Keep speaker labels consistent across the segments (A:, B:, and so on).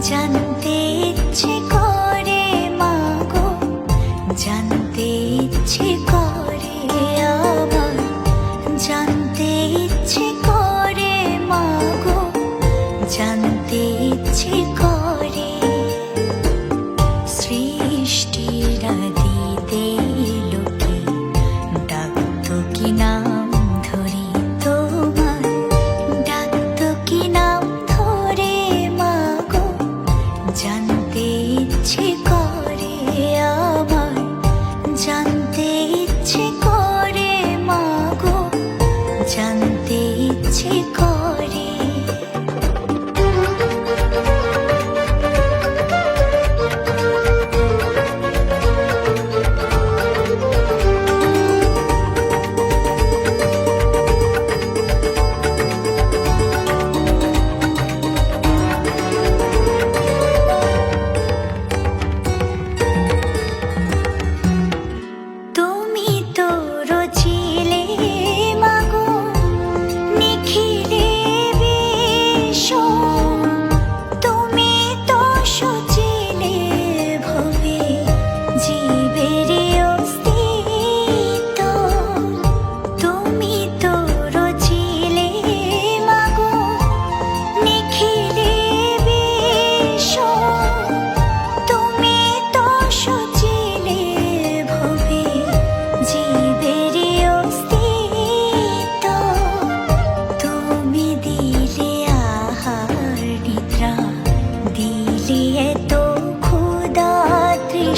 A: জানতে ইচ্ছে করে মাগো জানতে ইচ্ছে করে আবার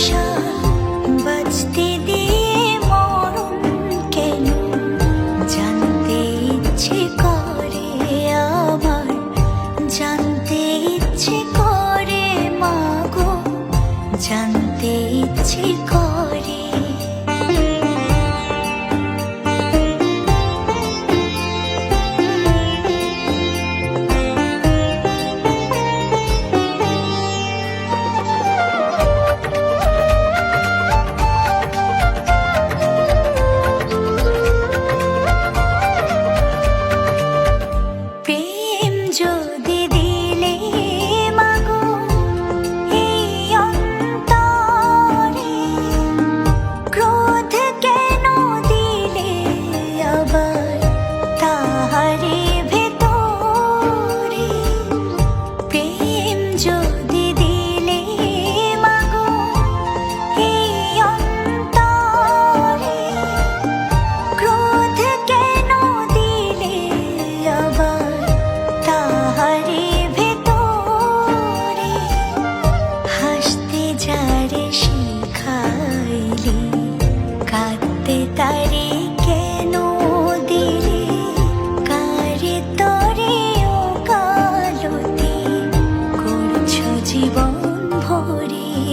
A: Sợ